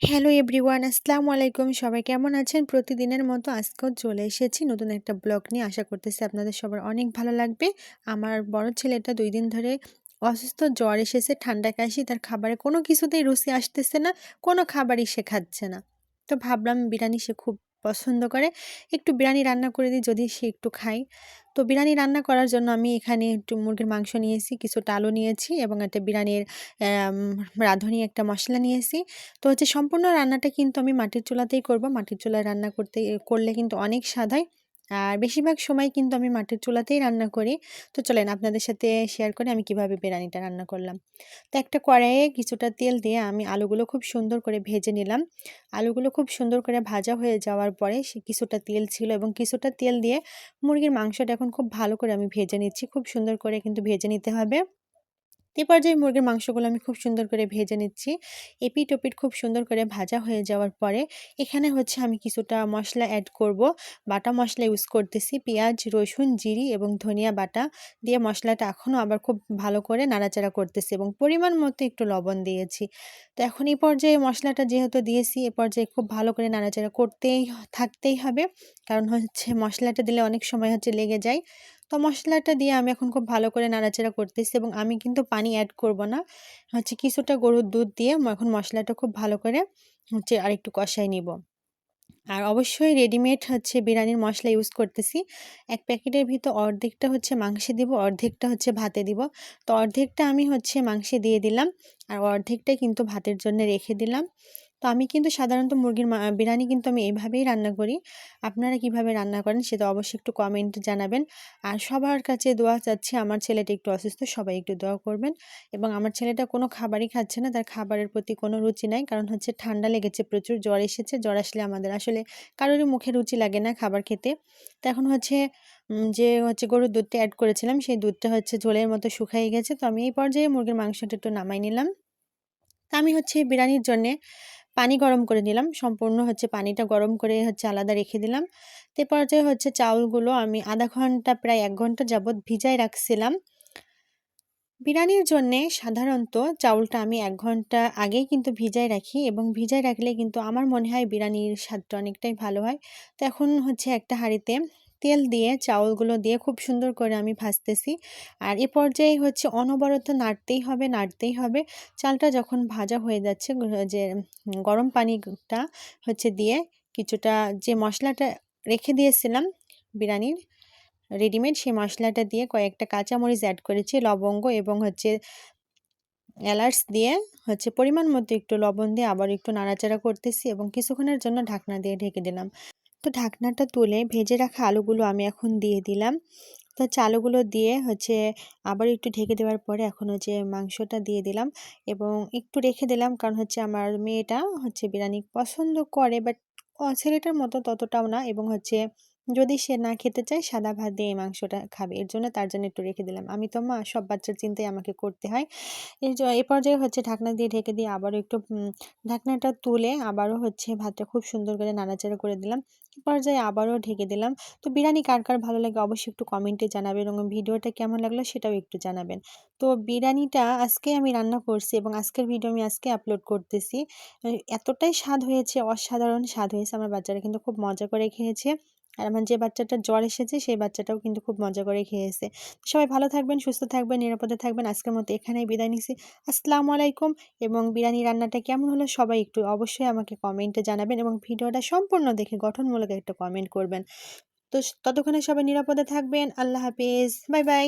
Hello everyone আসসালামু আলাইকুম। সবাই কেমন আছেন? প্রতিদিনের মতো আজকেও চলে এসেছি নতুন একটা ব্লগ নিয়ে। আশা করতেছি আপনাদের সবার অনেক ভালো লাগবে। আমার বড় ছেলেটা দুই দিন ধরে অসুস্থ, জ্বর এসেছে, ঠান্ডা কাশি, তার খাবারে কোনো কিছুতেই রুচি আসতেছে না, কোনো খাবারই সে খাচ্ছে না। তো ভাবলাম বিরিয়ানি সে খুব পছন্দ করে। একটু বিরিয়ানি রান্না করে দিই যদি সে একটু খায়। তো বিরিয়ানি রান্না করার জন্য আমি এখানে একটু মুরগির মাংস নিয়েছি কিছুটা আলু নিয়েছি এবং একটা বিরিয়ানির রাঁধুনি, একটা মশলা নিয়েছি। তো হচ্ছে সম্পূর্ণ রান্নাটা কিন্তু আমি মাটির চুলাতেই করব। মাটির চুলায় রান্না করতে, করলে কিন্তু অনেক স্বাদ হয়। আর বেশিরভাগ সময় কিন্তু আমি মাটির চুলাতেই রান্না করি। তো চলেন আপনাদের সাথে শেয়ার করে আমি কীভাবে বিরিয়ানিটা রান্না করলাম। তো একটা কড়াইয়ে কিছুটা তেল দিয়ে আমি আলুগুলো খুব সুন্দর করে ভেজে নিলাম। আলুগুলো খুব সুন্দর করে ভাজা হয়ে যাওয়ার পরে সে কিছুটা তেল ছিল এবং কিছুটা তেল দিয়ে মুরগির মাংসটা এখন খুব ভালো করে আমি ভেজে নিচ্ছি। খুব সুন্দর করে কিন্তু ভেজে নিতে হবে। এ পর্যায়ে মুরগির মাংসগুলো আমি খুব সুন্দর করে ভেজে নিচ্ছি। এপিট ওপিট খুব সুন্দর করে ভাজা হয়ে যাওয়ার পরে এখানে হচ্ছে আমি কিছুটা মশলা অ্যাড করব। বাটা মশলা ইউজ করতেছি, পেঁয়াজ, রসুন, জিরি এবং ধনিয়া বাটা দিয়ে মশলাটা এখনও আবার খুব ভালো করে নাড়াচাড়া করতেছি এবং পরিমাণ মতো একটু লবণ দিয়েছি। তো এখন এই পর্যায়ে মশলাটা যেহেতু দিয়েছি, এ পর্যায়ে খুব ভালো করে নাড়াচাড়া করতেই থাকতেই হবে। কারণ হচ্ছে মশলাটা দিলে অনেক সময় হচ্ছে লেগে যায়। তো মশলাটা দিয়ে আমি এখন খুব ভালো করে নাড়াচাড়া করতেছি এবং আমি কিন্তু পানি অ্যাড করব না। হচ্ছে কিছুটা গরুর দুধ দিয়ে এখন মশলাটা খুব ভালো করে হচ্ছে আর একটু কষাই নিব। আর অবশ্যই রেডিমেড হচ্ছে বিরিয়ানির মশলা ইউজ করতেছি। এক প্যাকেটের ভিতর অর্ধেকটা হচ্ছে মাংসে দিব, অর্ধেকটা হচ্ছে ভাতে দিব। তো অর্ধেকটা আমি হচ্ছে মাংসে দিয়ে দিলাম আর অর্ধেকটাই কিন্তু ভাতের জন্য রেখে দিলাম। তো আমি কিন্তু সাধারণত মুরগির বিরিয়ানি কিন্তু আমি এইভাবেই রান্না করি। আপনারা কীভাবে রান্না করেন সেটা অবশ্যই একটু কমেন্ট জানাবেন। আর সবার কাছে দোয়া চাচ্ছি আমার ছেলেটা একটু অসুস্থ, সবাই একটু দোয়া করবেন। এবং আমার ছেলেটা কোনো খাবারই খাচ্ছে না, তার খাবারের প্রতি কোনো রুচি নাই। কারণ হচ্ছে ঠান্ডা লেগেছে প্রচুর, জ্বর এসেছে। জ্বর আসলে আমাদের আসলে কারোরই মুখে রুচি লাগে না খাবার খেতে। তো এখন হচ্ছে যে হচ্ছে গরুর দুধটা অ্যাড করেছিলাম, সেই দুধটা হচ্ছে ঝোলের মতো শুকাই গেছে। তো আমি এই পর্যায়ে মুরগির মাংসটা একটু নামাই নিলাম। তা আমি হচ্ছে বিরিয়ানির জন্যে পানি গরম করে নিলাম। সম্পূর্ণ হচ্ছে পানিটা গরম করে হচ্ছে আলাদা রেখে দিলাম। তে পর্যায়ে হচ্ছে চাউলগুলো আমি আধা ঘণ্টা, প্রায় এক ঘণ্টা যাবৎ ভিজাই রাখছিলাম। বিরিয়ানির জন্যে সাধারণত চাউলটা আমি এক ঘণ্টা আগেই কিন্তু ভিজাই রাখি এবং ভিজাই রাখলে কিন্তু আমার মনে হয় বিরিয়ানির স্বাদটা অনেকটাই ভালো হয়। তো এখন হচ্ছে একটা হাঁড়িতে তেল দিয়ে, চাউলগুলো দিয়ে খুব সুন্দর করে আমি ভাজতেছি। আর এ পর্যায়ে হচ্ছে অনবরত নাড়তেই হবে নাড়তেই হবে। চালটা যখন ভাজা হয়ে যাচ্ছে যে, গরম পানিটা হচ্ছে দিয়ে কিছুটা যে মশলাটা রেখে দিয়েছিলাম বিরিয়ানির রেডিমেড সেই মশলাটা দিয়ে কয়েকটা কাঁচামরিচ অ্যাড করেছি, লবঙ্গ এবং হচ্ছে এলাচ দিয়ে হচ্ছে পরিমাণ মতো একটু লবণ দিয়ে আবার একটু নাড়াচাড়া করতেছি এবং কিছুক্ষণের জন্য ঢাকনা দিয়ে ঢেকে দিলাম। তো ঢাকনাটা তুলে ভেজে রাখা আলুগুলো আমি এখন দিয়ে দিলাম। তো চালুগুলো দিয়ে হচ্ছে আবার একটু ঢেকে দেওয়ার পরে এখন হচ্ছে মাংসটা দিয়ে দিলাম এবং একটু রেখে দিলাম কারণ হচ্ছে আমার মেয়েটা হচ্ছে বিরিয়ানি পছন্দ করে বাট ছেলেটার মতো ততটাও না এবং হচ্ছে যদি সে না খেতে চায়, সাদা ভাত দিয়ে এই মাংসটা খাবে। এর জন্য তার জন্য একটু রেখে দিলাম। আমি তো মা, সব বাচ্চার চিন্তাই আমাকে করতে হয়। এই এ পর্যায়ে হচ্ছে ঢাকনা দিয়ে ঢেকে দিয়ে আবারও একটু ঢাকনাটা তুলে আবারও হচ্ছে ভাতটা খুব সুন্দর করে নাড়াচাড়া করে দিলাম। পর্যায়ে আবারও ঢেকে দিলাম। তো বিরিয়ানি কার কার ভালো লাগে অবশ্যই একটু কমেন্টে জানাবেন এবং ভিডিওটা কেমন লাগল সেটাও একটু জানাবেন। তো বিরিয়ানিটা আজকে আমি রান্না করছি এবং আজকের ভিডিও আমি আজকে আপলোড করতেছি। এতটাই স্বাদ হয়েছে, অসাধারণ স্বাদ হয়েছে। আমার বাচ্চারা কিন্তু খুব মজা করে খেয়েছে। আর আমার যে বাচ্চাটা জ্বর এসেছে, সেই বাচ্চাটাও কিন্তু খুব মজা করে খেয়েছে। সবাই ভালো থাকবেন, সুস্থ থাকবেন, নিরাপদে থাকবেন। আজকের মতো এখানেই বিদায় নিছি আসসালামু আলাইকুম এবং বিরিয়ানি রান্নাটা কেমন হলো সবাই একটু অবশ্যই আমাকে কমেন্টে জানাবেন এবং ভিডিওটা সম্পূর্ণ দেখে গঠনমূলক একটা কমেন্ট করবেন। তো ততক্ষণে সবাই নিরাপদে থাকবেন। আল্লাহ হাফিজ। Bye bye.